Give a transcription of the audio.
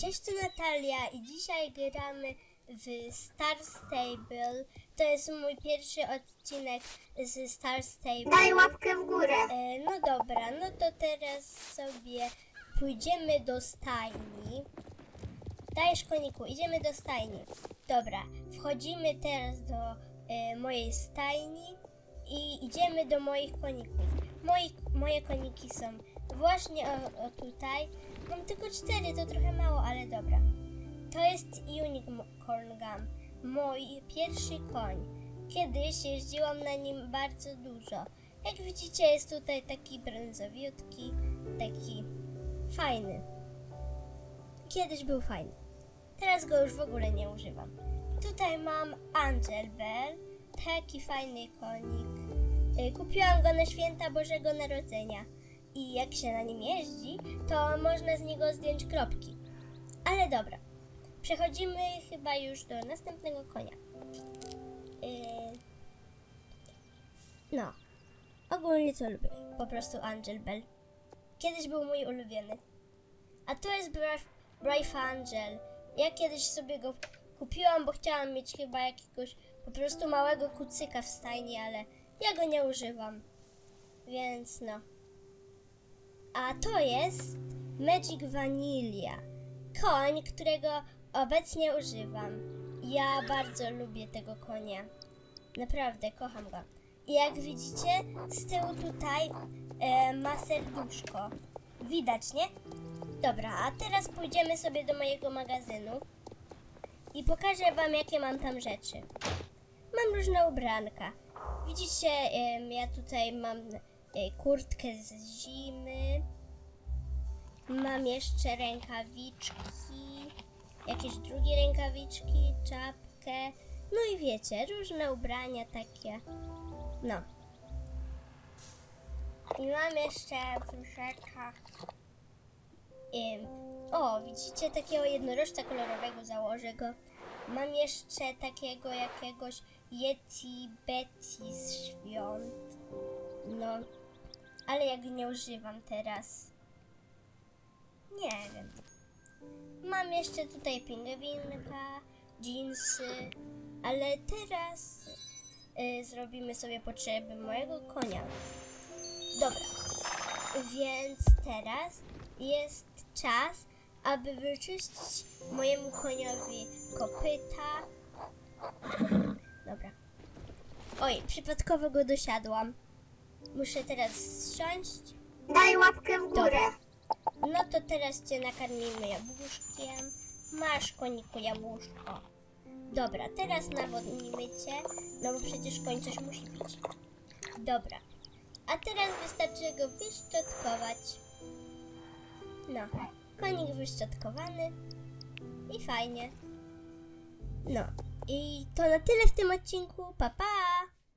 Cześć, to Natalia i dzisiaj gramy w Star Stable. To jest mój pierwszy odcinek z Star Stable. Daj łapkę w górę. E, no dobra, no to teraz sobie pójdziemy do stajni. Dajesz koniku, idziemy do stajni. Dobra, wchodzimy teraz do e, mojej stajni i idziemy do moich koników. Moi, moje koniki są właśnie o, o tutaj. Mam tylko cztery, to trochę mało, ale dobra. To jest Unicorn Gum, mój pierwszy koń. Kiedyś jeździłam na nim bardzo dużo. Jak widzicie, jest tutaj taki brązowiutki, taki fajny. Kiedyś był fajny. Teraz go już w ogóle nie używam. Tutaj mam Angel Bell, taki fajny konik. Y, Kupiłam go na święta Bożego Narodzenia i jak się na nim jeździ, to można z niego zdjąć kropki. Ale dobra, przechodzimy chyba już do następnego konia. Yy, no, ogólnie to lubię, po prostu Angel Bell. Kiedyś był mój ulubiony. A to jest Brave, Brave Angel. Ja kiedyś sobie go kupiłam, bo chciałam mieć chyba jakiegoś po prostu małego kucyka w stajni, ale ja go nie używam. Więc no. A to jest Magic Vanilla. Koń, którego obecnie używam. Ja bardzo lubię tego konia. Naprawdę, kocham go. I jak widzicie, z tyłu tutaj e, ma serduszko. Widać, nie? Dobra, a teraz pójdziemy sobie do mojego magazynu i pokażę wam, jakie mam tam rzeczy. Mam różne ubranka. Widzicie, ja tutaj mam kurtkę z zimy. Mam jeszcze rękawiczki, jakieś drugie rękawiczki, czapkę. No i wiecie, różne ubrania takie. No. I mam jeszcze w różeczkach. Ym, o, widzicie takiego jednorożca kolorowego, założę go. Mam jeszcze takiego jakiegoś Yeti Betty z świąt. No, ale ja go nie używam teraz. Nie wiem. Mam jeszcze tutaj pingwinka, jeansy, ale teraz y, zrobimy sobie potrzeby mojego konia. Dobra, więc teraz jest czas, aby wyczyścić mojemu koniowi kopyta. Dobra. Oj, przypadkowo go dosiadłam. Muszę teraz zsiąść. Daj łapkę w górę. Dobra. No to teraz cię nakarmimy jabłuszkiem. Masz koniku jabłuszko. Dobra, teraz nawodnimy cię, no bo przecież koń coś musi pić. Dobra. A teraz wystarczy go wyszczotkować. No, konik wyszczotkowany i fajnie. No, i to na tyle w tym odcinku. Pa, pa!